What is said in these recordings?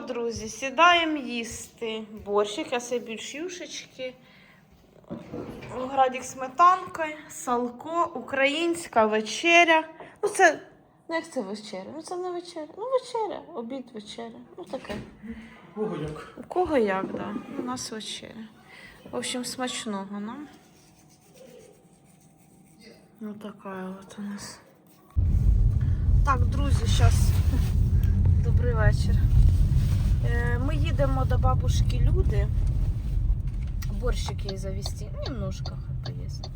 друзі, сідаємо їсти. Борщик, я собі більш юшечки. Градік сметанкою, салко, українська вечеря. Ну це. Ну як це вечеря? Ну це не вечеря. Ну вечеря, обід вечеря. Ну таке. Ого, як. У кого як, да? У нас вечеря. В общем, смачного нам. Ну така от у нас. Так, друзі, зараз. Добрий вечір. Е, Ми їдемо до бабушки Люди. Борщик їй завести. Немножко хай поїсть.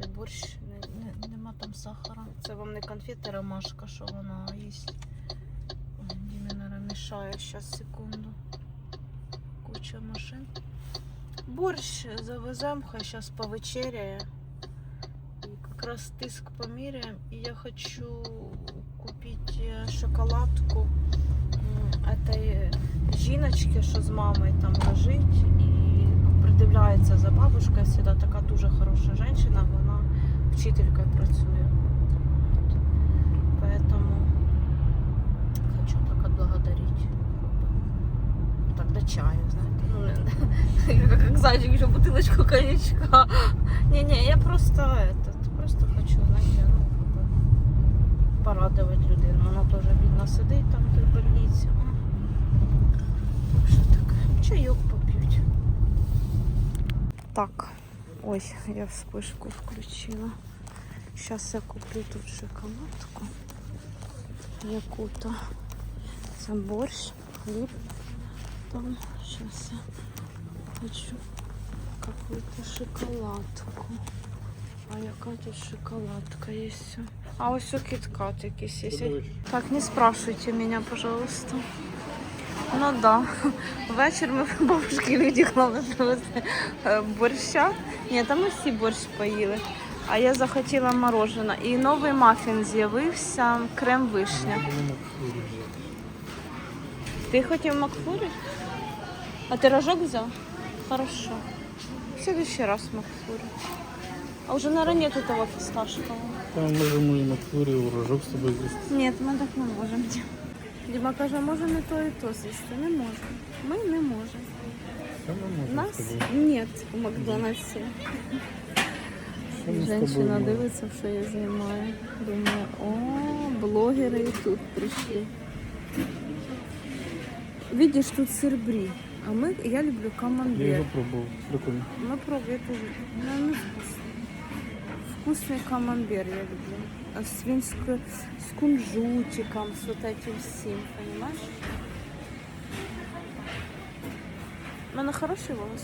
Той борщ не, не, нема там сахара. Це вам не конфети ромашка, що вона їсть. Наверное, мішає. Зараз, секунду. Куча машин. Борщ завезем, хай сейчас повечеряє. И как раз тиск померяем. И я хочу купить э, шоколадку этой жіночки, що з мамою там лежить і придивляється за бабушкою. Всегда така дуже хороша жінка, вона вчителькою працює. От. Поэтому хочу так отблагодарить. Так, до чаю, знаєте. Ну, не, как, как зайчик, еще бутылочку коньячка. Не-не, я просто этот, Порадовать людину. Вона теж бідна сидить там той больниці. Що таке, чайок поп'ють. Так, ой, я вспишку включила. Сейчас я куплю тут шоколадку. Яку-то. Це борщ, хліб. Там сейчас я хочу какую-то шоколадку. А яка тут шоколадка есть? А ось у киткат якийсь є. Так, не спрашивайте меня, пожалуйста. Ну да. Вечір ми бабушки люди головне привезли е, борща. Ні, там ми всі борщ поїли. А я захотіла мороженое. І новий мафін з'явився, крем вишня. Ти хотів Макфлурі? А ти рожок взяв? Хорошо. В следующий раз Макфлурі. А уже, наверное, нету того фисташкового. Там можемо і на флорі урожок з тобою з'їсти. Ні, ми так не можемо. Діма каже, може не то і то з'їсти. Не можемо. Ми не можемо. Що ми можемо з Нас тобою? нет у Макдональдсі. Що ми з тобою Женщина можемо? дивиться, що я знімаю. Думаю, о, блогери і тут прийшли. Видиш, тут сир брі. А ми, я люблю Я камамбер. його пробував. Прикольно. Мы пробуем тоже. Ну, не вкусно. Вкусный камамбер я люблю. А С, винск- с кунжутиком, с вот этим всем, понимаешь? У мене хороший не.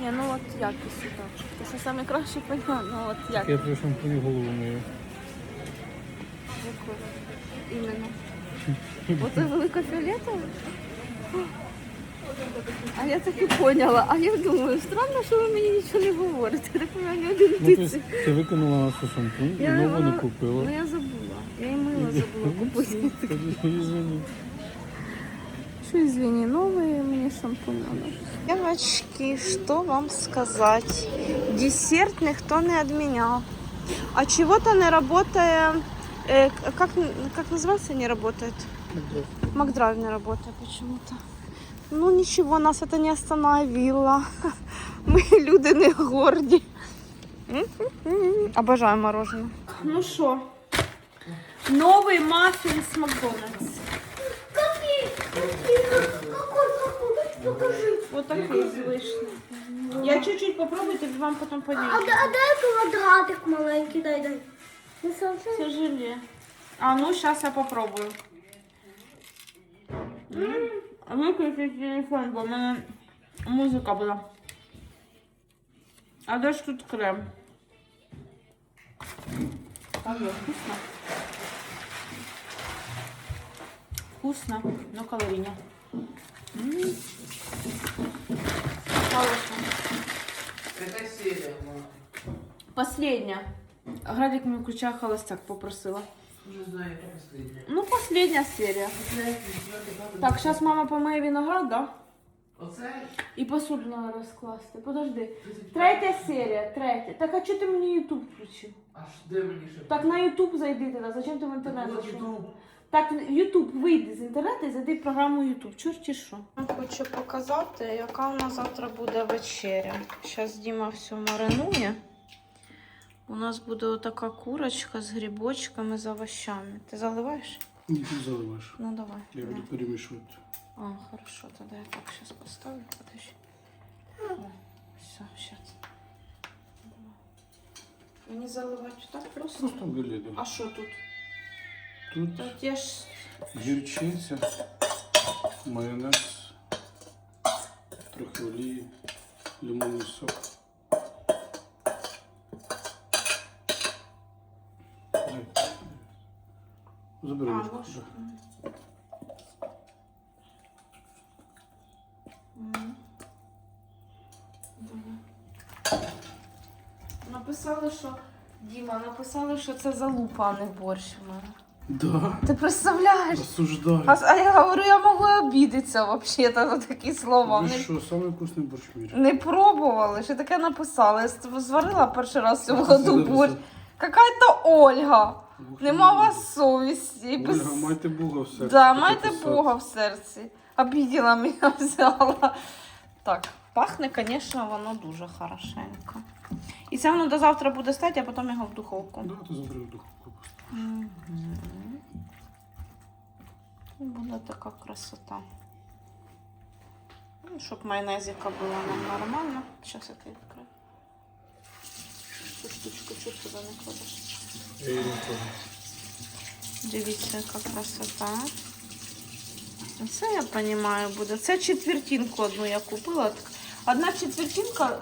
Ні, ну от якість так. Те, що саме краще понятно, ну от Я якість. твою голову мию. Якого? Іменно. Оце велика фіолетова? А я так і поняла. А я думаю, странно, що ви мені нічого не говорите. Так у мене один Ну, ти, тицик. ти викинула нашу шампунь і Я нову не вона- купила. Ну я забула. Я і мило забула купити. Тоді Извини. Что, извини, новые мне шампунь надо. Девочки, что вам сказать? Десерт никто не отменял. А чего-то не работает... э, как, как называется не работает? Макдрайв не работает почему-то. Ну ничего, нас это не остановило. Мы люди не горді. Обожаю мороженое. Ну что, новый маффин с Макдональдс. Покажи. Вот такой вышли. Я чуть-чуть попробуйте, вам потом А, поделюсь. д- а дай квадратик маленький, дай, дай. Не совсем. Це желе. А ну, сейчас я попробую. Виключи телефон, бо в мене музика була. А де ж тут крем? Так, є, вкусно. Вкусно, но калорийно. М. Хорошо. Какая серия? Последняя. Градик мне включая холостяк попросила. Уже знаю, это последняя. Ну, последняя серия. Так, сейчас мама помиє виноград, да? Оце? І посуду треба розкласти. Подожди. Третя серія, третя. Так а чого ти мені Ютуб включив? Аж де мені ще? Так на Ютуб зайди тоді. Зачем ти в інтернет Вот зайшов? YouTube. Так, Ютуб вийди з інтернету і зайди в програму Ютуб. Чорті що. Хочу показати, яка у нас завтра буде вечеря. Зараз Діма все маринує. У нас буде отака курочка з грибочками, з овощами. Ти заливаєш? Ні, ти заливаєш. Ну давай. Я давай. буду перемішувати. А, хорошо, тогда я так сейчас поставлю. Подожди. Все, сейчас. Мені заливати так просто? Просто виліду. А що тут? Тут Тут я ж гірчиця, майонез, трохи олії, лимонний сок. Забери А, ложку. ложку. Написали, що Діма, написали, що це залупа, а не борщ в мене. Да, Ти представляєш? осуждаю. А, а я говорю, я можу обідатися взагалі на такі слова. Ви що, самий вкусний борщ в мірі? не пробували, що таке написали. Я з- зварила перший раз в цьому Це году борщ. Какая-то Ольга. Нема у вас совісті. Без- Ольга, майте Бога в серці. Да, майте. Бога в серці. Обіділа мене взяла. Так, пахне, звісно, воно дуже хорошенько. І це воно до завтра буде стати, а потім його в духовку. Да, ти забери в духовку. Мгм. І Буде така красота. Ну, щоб майонезика була нам нормально. Зараз я ти відкрию. Цю штучку чуть сюди не кладеш. Дивіться, яка красота. Це я розумію буде. Це четвертинку одну я купила. Одна четвертинка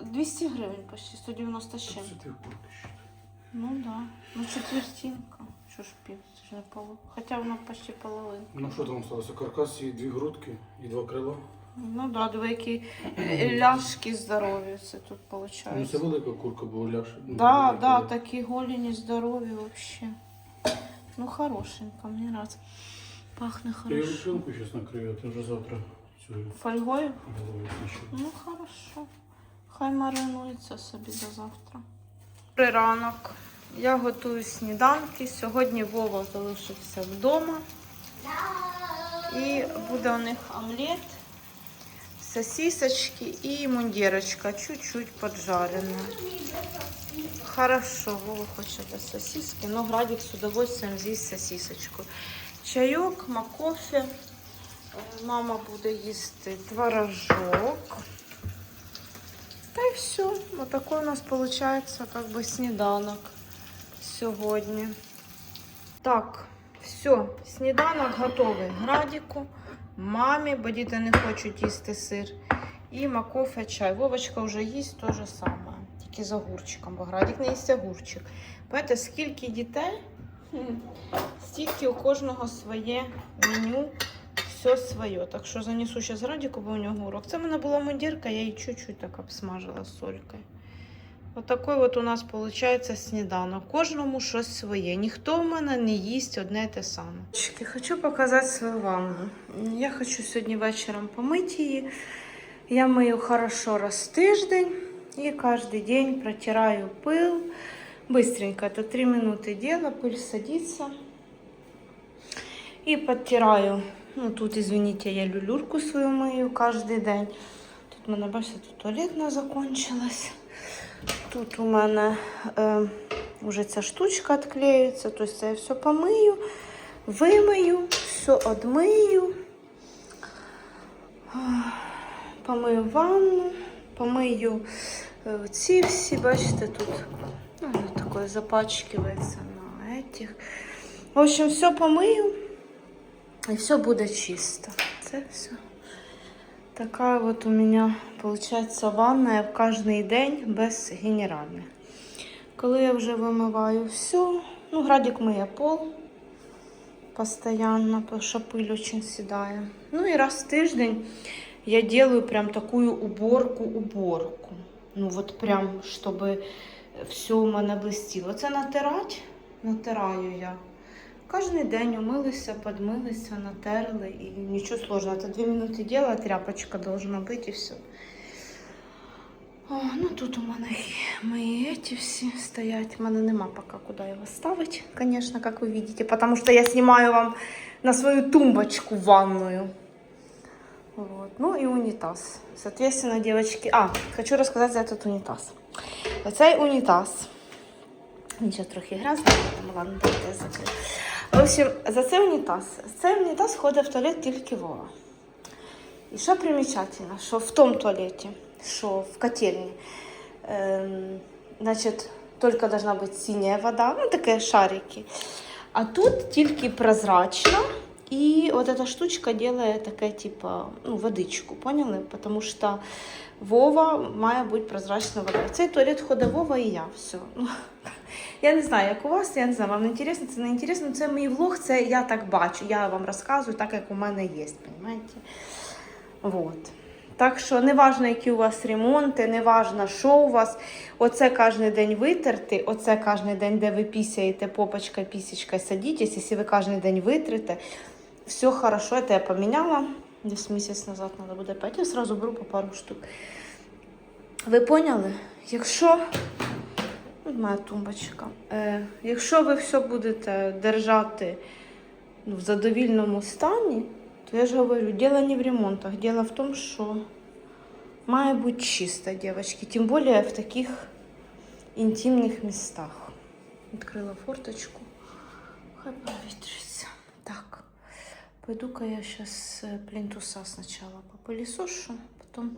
е, 200 гривень, почти 190 з чим. Це ти вкрутиш. Ну да. Ну четвертинка. Що ж пів, це ж не полу. Хоча воно почти половинка. Ну що там сталося? Каркас і дві грудки, і два крила. Ну да, диви, які е, ляшки здорові це тут Ну це велика курка, бо ляш. ну, Да, велика, да, такі голені здорові вообще. Ну хорошенько, мені нравится. Пахне Я її зараз накрию, а ти вже завтра цю Фольгою? голову. Ну хорошо. Хай маринується собі до завтра. При ранок. Я готую сніданки. Сьогодні Вова залишився вдома. І буде у них омлет, сосисочки і мундірочка, чуть-чуть поджарена. Хорошо, Вова хоче до сосиски, но Градик с удовольствием з'їсть сосисочку. Чайок, макофе. Е, Мама буде їсти творожок. Та й все. Отакий у нас виходить как бы сніданок сьогодні. Так, все, сніданок готовий Градіку, мамі, бо діти не хочуть їсти сир. І макофе чай. Вовочка вже їсть те же саме, тільки з огурчиком, бо Градік не їсть огурчик. Бачите, скільки дітей, стільки у кожного своє меню, все своє. Так що занесу зараз Градіку, бо у нього урок. Це в мене була мундірка, я її чуть-чуть так обсмажила з солькою. Отакий от у нас виходить сніданок. Кожному щось своє. Ніхто в мене не їсть одне те саме. Хочу показати свою ванну. Я хочу сьогодні вечором помити її. Я мию хорошо раз в тиждень і кожен день протираю пил. Быстренько, это 3 минуты дела, пыль садится. И подтираю. Ну, тут, извините, я люлюрку свою мою каждый день. Тут у мене, бачите, тут туалетна закончилась. Тут у мене е, вже ця штучка відклеюється, тобто це я все помию, вимию, все одмию, помию ванну, помию е, ці всі, бачите, тут ну, воно таке запачкивається на этих. В общем, все помию і все буде чисто. Це все. Такая вот у меня получается ванная в кожний день без генеральних. Коли я вже вимиваю все, ну, градик миє пол постоянно, потому что пыль очень седая. Ну и раз в тиждень я делаю прям такую уборку-уборку. Ну вот прям, чтобы все у мене блистіло. Це натирать, натираю я. Кожен день умилися, подмилися, натерли і нічого сложного. Це дві минути діла, тряпочка должна бути і все. О, ну тут у мене і мої ці всі стоять. У мене нема поки куди його ставити, звісно, як ви бачите, потому що я знімаю вам на свою тумбочку ванную. Вот. Ну и унитаз. Соответственно, девочки... А, хочу рассказать за этот унитаз. Оцей унитаз. Він зараз трохи грязний, тому ладно, давайте я закрию. В общем, за цей унітаз. Цей унітаз ходить в туалет тільки Вова. І що примечательно, що в тому туалеті, що в котельні, ем, значить, тільки должна бути синя вода, ну таке шарики. А тут тільки прозрачно. І от эта штучка делает таке, типа, ну, водичку, поняли? Потому що Вова має бути прозрачна вода. Цей туалет ходить Вова і я. Все. Ну, я не знаю, як у вас, я не знаю, вам не інтересно, це не інтересно. Це мій влог, це я так бачу. Я вам розказую так, як у мене є, розумієте? Вот. Так що не важно, які у вас ремонти, не важно, що у вас. Оце кожен день витерти, оце кожен день, де ви пісяєте, попочка, пісечка, садитесь, якщо ви кожен день витрите, все хорошо, це я поміняла. Десь місяць назад треба буде п'ять. Я сразу беру по пару штук. Ви поняли? Якщо. От моя тумбочка. Е, якщо ви все будете держати ну, в задовільному стані, то я ж говорю, дело не в ремонтах. Дело в том, що має бути чисто, девочки. Тим більше в таких інтимних містах. Відкрила форточку. Хай провітриться. Так. Пойду-ка я сейчас плинтуса сначала попылесошу, потом,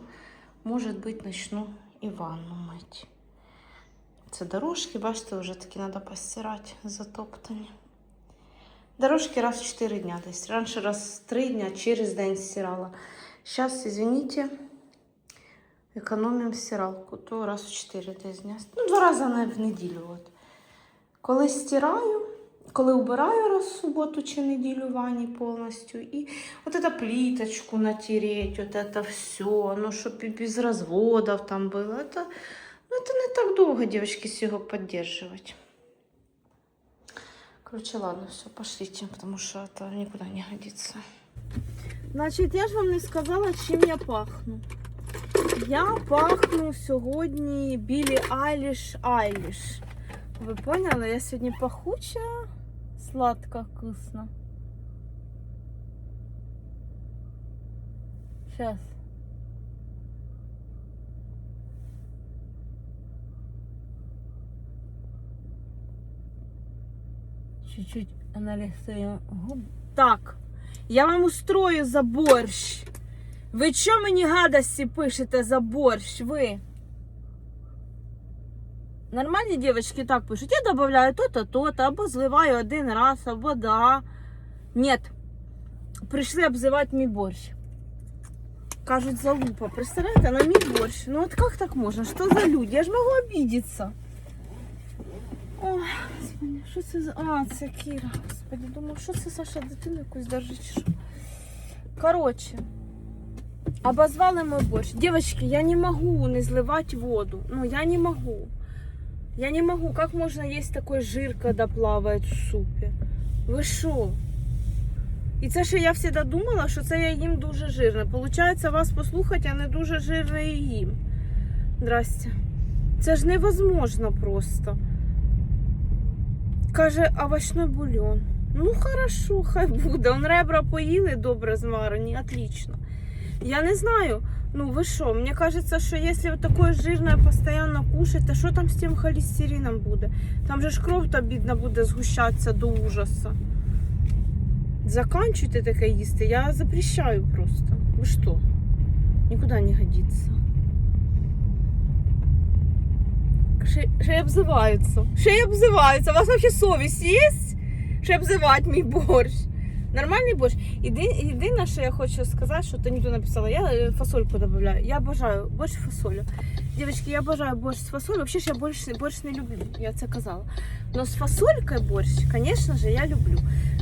может быть, начну и ванну мыть. Це дорожки, бачите, вже таки треба постирати, затоптані. Дорожки раз в 4 дня десь. Раніше раз в 3 дня через день стирала. Зараз, извините, економимо стиралку, то раз в 4 десь дня. Ну, два рази на- в неділю. От. Коли стираю, коли убираю раз в суботу чи неділю в ванні повністю, і от эту плиточку натереть, от это все, ну, щоб і без розводів там було. Это, ну, это не так довго, девочки, всього підтримувати. Короче, ладно, все, пошлите, потому что это никуда не годится. Значить, я ж вам не сказала, чим я пахну. Я пахну сьогодні білі Айліш Айліш. Ви поняли? Я сьогодні пахуча, сладка, вкусно. Сейчас. Чуть-чуть аналізуємо губ. Так, я вам устрою за борщ. Ви що мені гадості пишете за борщ? Ви? Нормальні дівчатки так пишуть. Я додаю то-то, то-то, або зливаю один раз, або да. Нет. Прийшли обзивати мій борщ. Кажуть, залупа. Представляєте, на мій борщ. Ну от як так можна? Що за люди? Я ж можу обідеться. Ой, господи, що це за. А, це Кіра. Господи, думаю, що це Саша дитину якусь держить? Коротше. Обозвали мой борщ. Девочки, я не могу не зливать воду. Ну, я не могу. Я не могу. Как можно есть такой жир, когда плавает в супі? Ви що? І це ще я завжди думала, що це я їм дуже жирне. Получається, вас послухати, я не дуже жирне і їм. Здрасте. Це ж невозможно просто. Каже, овощной бульон. Ну, хорошо, хай буде. Он ребра поїли добре зварені, отлично. Я не знаю. Ну вы что, мне кажется, что если вот такое жирное постоянно кушать, то что там с тем холестерином буде? Там же ж кров-то бідна буде згущатися до ужаса. Заканчуйте таке їсти, я запрещаю просто. Ви що? Нікуди не годиться. Ще, й обзиваються. Ще й обзиваються. У вас взагалі совість є? Ще обзивати мій борщ. Нормальний борщ. Єди- Єдине, що я хочу сказати, що Танюта написала, я е, фасольку додаю. Я бажаю борщ фасолю. Дівчатки, я бажаю борщ з фасолю. Взагалі ж я борщ, борщ не люблю, я це казала. Но з фасолькою борщ, звісно ж, я люблю.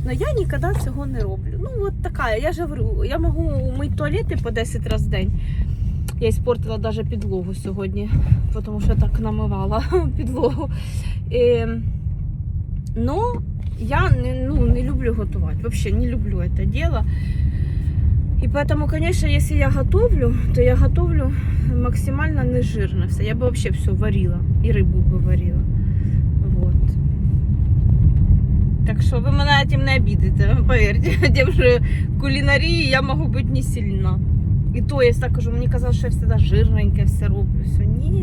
Но я ніколи цього не роблю. Ну, от така, я ж говорю, я можу мити туалети по 10 разів в день. Я испортила навіть підлогу сьогодні, тому що так намивала підлогу. Е, но я не, ну, не люблю готувати. Вообще не люблю це діло. І Поэтому, конечно, если я готовлю, то я готовлю максимально нежирно все. Я бы вообще все варила. И рыбу бы варила. Вот. Так что вы меня этим не обидите, поверьте. Тем, что в кулинарии я могу быть не сильна. И то, я так кажу, мені казалось, що я всегда жирненьке все роблю. Все. Ні,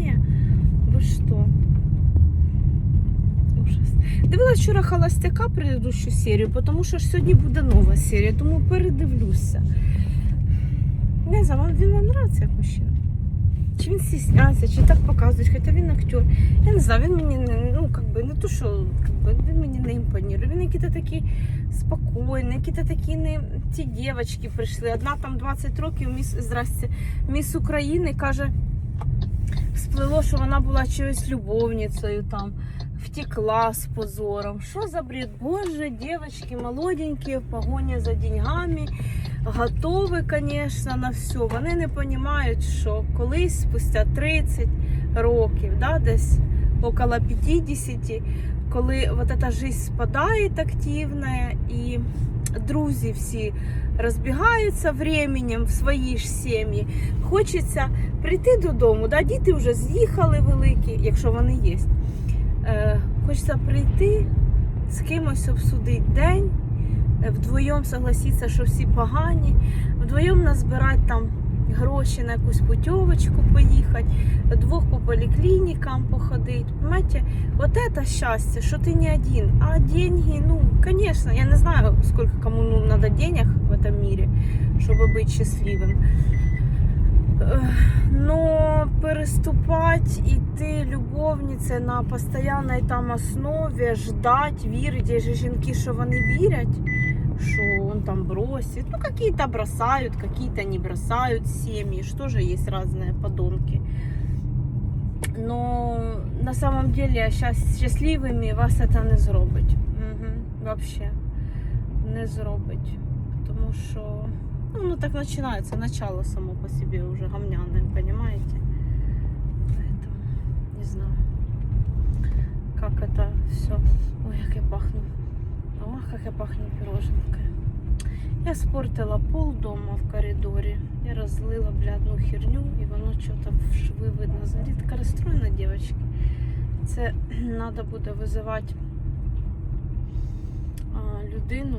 Дивилась вчора холостяка предыдущу серію, тому що ж сьогодні буде нова серія, тому передивлюся. Не знаю, вам- він вам нравиться як мужчина? Чи він стісняється, чи так показують, хоча він актер. Я не знаю, він мені не, ну, как би, не то, що как би, він мені не імпонує. Він який-то такий спокійний, які-то такі не ті дівчатки прийшли. Одна там 20 років, міс, здрасте, міс України каже, всплило, що вона була чиюсь любовницею там втекла с позором. Что за бред? Боже, девочки молоденькие в погоні за деньгами, готові, конечно, на все. Вони не розуміють, що колись, спустя 30 років, да, десь около 50, коли вот эта жизнь спадає активна і друзі всі розбігаються временем в свої ж сім'ї, хочеться прийти додому, да, діти вже з'їхали великі, якщо вони є Е, хочеться прийти, з кимось обсудити день, е, вдвоєм согласитися, що всі погані, вдвоєм назбирати там гроші на якусь путівочку поїхати, двох по поліклінікам походити. Понимаете, вот это счастье, що ти не один, а деньги, ну, конечно, я не знаю, сколько кому ну, надо денег в этом мире, чтобы быть счастливым. Ех, Но переступать іти любовнице на постоянній там основі, ждать, вірити. Є же жінки, що вони вірять, що он там бросит. Ну, какие-то бросают, какие-то не бросают семьи, что же есть разные подонки. Но на самом деле щас- щасливими вас это не зробить. Угу. Вообще не зробить. Тому що ну, ну так починається, начало само По себе уже гомняне, понимаете? Поэтому не знаю, как это все. Ой, як я пахну. Ох, как я пахну пироженкой. Я спортила пол дома в коридорі. Я розлила блядну херню, і воно що-то в шви видно. Взагалі така розстроєна, дівчатки. Це треба буде визивати людину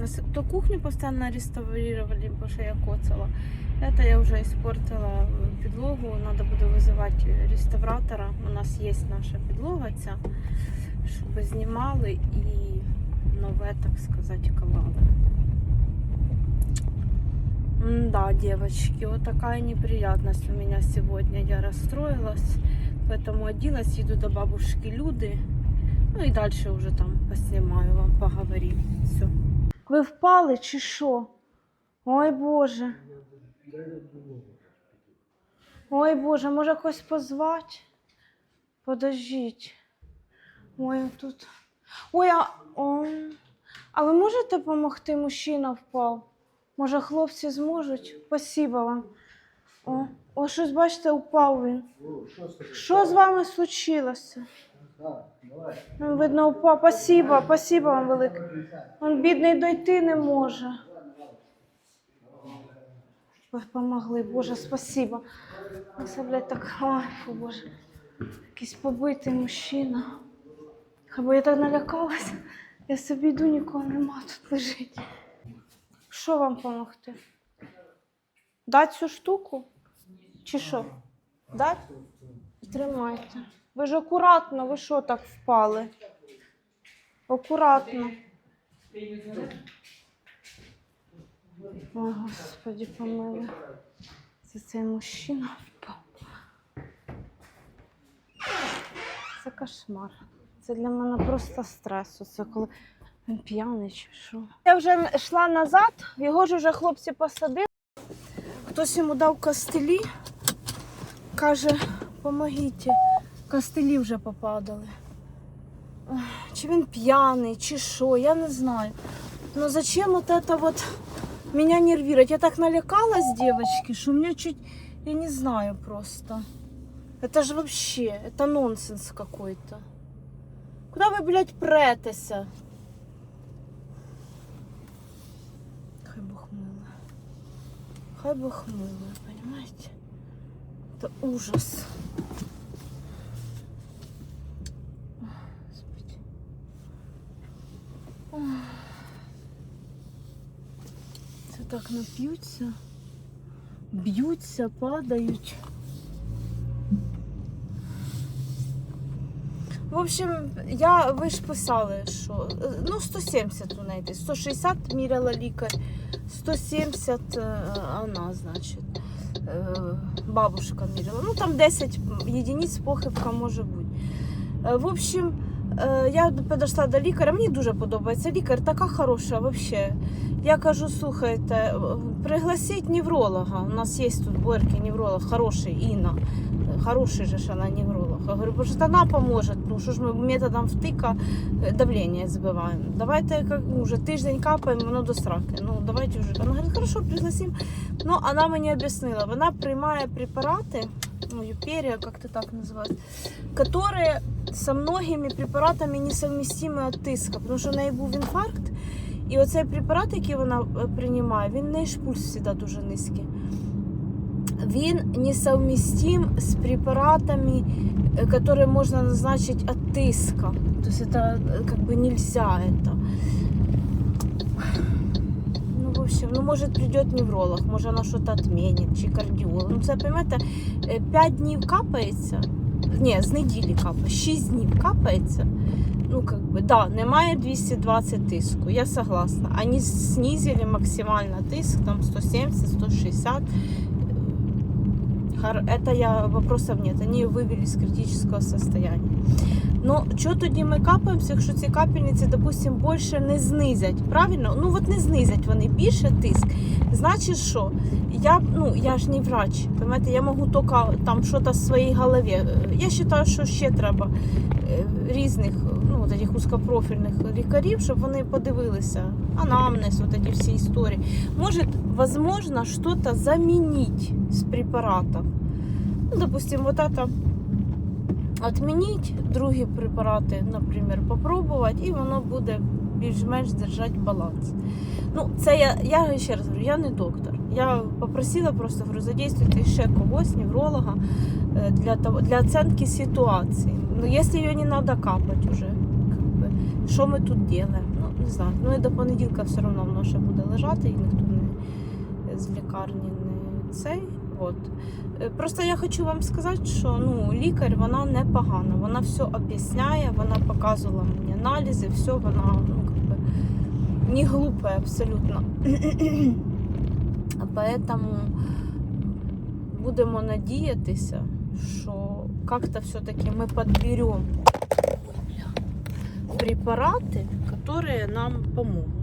Нас- То кухню постоянно реставрировали, потому что я коцала. Это я уже испортила підлогу. Надо буде визивати реставратора. У нас є наша підлога ця, щоб знімали і нове, так сказати, клали. Да, девочки, вот такая неприятность у меня сегодня. Я расстроилась, поэтому оделась, иду до бабушки Люды. Ну и дальше уже там поснимаю вам, поговорим. Ви впали чи що? Ой Боже. Ой Боже, може когось позвати? Подождіть. Ой, тут. Ой, а, о, а ви можете допомогти? Мужчина впав. Може, хлопці зможуть? Спасибо вам. О, о, щось бачите, упав він. Що з вами случилося? Ну, Видно, упав. Спасибо, спасибо вам велике. Він бідний дойти не може. Ви помогли, Боже, спасибо. Це, блядь, так, ой, Боже. Якийсь побитий мужчина. Або я так налякалася. Я собі йду, нікого нема тут лежить. Що вам допомогти? Дать цю штуку? Чи що? Дать? Тримайте. Ви ж акуратно, ви що так впали? Акуратно. Ой, Господи, помилуй. Це цей мужчина впав. Це кошмар. Це для мене просто стрес. Це коли він п'яний чи що. Я вже йшла назад, його ж вже хлопці посадили. Хтось йому дав костелі, каже, помогіть. Костелі вже попадали. Ой, Чи він п'яний, чи що, я не знаю. Но зачем вот это вот меня нервировать? Я так налякалась, девочки, что мне чуть, я не знаю просто. Это же вообще, это нонсенс какой-то. Куда вы, блядь, претеся? Хай Бог милує. Хай Бог милує, понимаете? Это ужас. Це так нап'ються, б'ються, падають. В общем, я, ви ж писали, що ну 170 у неї 160 міряла лікар, 170 е, вона, значить, е, бабушка міряла. Ну там 10 єдиниць похибка може бути. Е, В общем, я підійшла до лікаря, мені дуже подобається. Лікар така хороша взагалі. Я кажу, слухайте, е, пригласіть невролога. У нас є тут Борки, невролог, хороший, Інна. Е, Хороший же ж она невролог. Я говорю, может она поможет. Ну що ж ми методом втика е, давление збиваємо. Давайте как ну, уже тиждень капаємо, воно до сраки. Ну давайте вже. Вона говорить, хорошо, пригласим. Ну, вона мені об'яснила, вона приймає препарати, ну, юперия, как-то так называют, которые со многими препаратами несовместимы от тиска, тому що в неї був інфаркт, і оцей препарат, який вона е, приймає, він в неї ж пульс завжди дуже низький. Він несовместим з препаратами, е, которые можно назначить от тиска. То есть это э, как бы нельзя это. Ну, в общем, ну, может, придет невролог, может, она что-то отменит, чи кардіолог. Ну, це, понимаете, 5 днів капається, ні, з неділі капає, 6 днів капається. Ну, как бы, да, немає 220 тиску, я согласна. Они снизили максимально тиск, там 170, 160. Хар- Это я, вопросов нет, они вывели из критического состояния. Ну, що тоді ми капаємося, якщо ці капельниці, допустим, більше не знизять, правильно? Ну, от не знизять вони більше тиск. Значить, що? Я, ну, я ж не врач, понимаете? я можу тільки там щось в своїй голові. Я вважаю, що ще треба е, різних, ну, таких узкопрофільних лікарів, щоб вони подивилися анамнез, вот эти всі історії. Может, возможно, что-то заменить с препаратов. Ну, допустим, вот это отменить, другі препарати, наприклад, попробувати, і воно буде більш-менш держати баланс. Ну, це я, я ще раз говорю, я не доктор. Я попросила просто говорю, задействуйте ще когось, невролога, е, для, того, для оценки ситуації. Ну, якщо її не треба капати вже, що ми тут робимо? Ну, не знаю. Ну і до понеділка все одно воно ще буде лежати, і ніхто не з лікарні не цей. От. Е, Просто я хочу вам сказати, що ну, лікар вона не погана, вона все об'ясняє, вона показувала мені аналізи, все, вона ну, как бы, не глупая абсолютно. Поэтому будемо надіятися, що как-то все-таки ми підберемо препарати, которые нам помогут.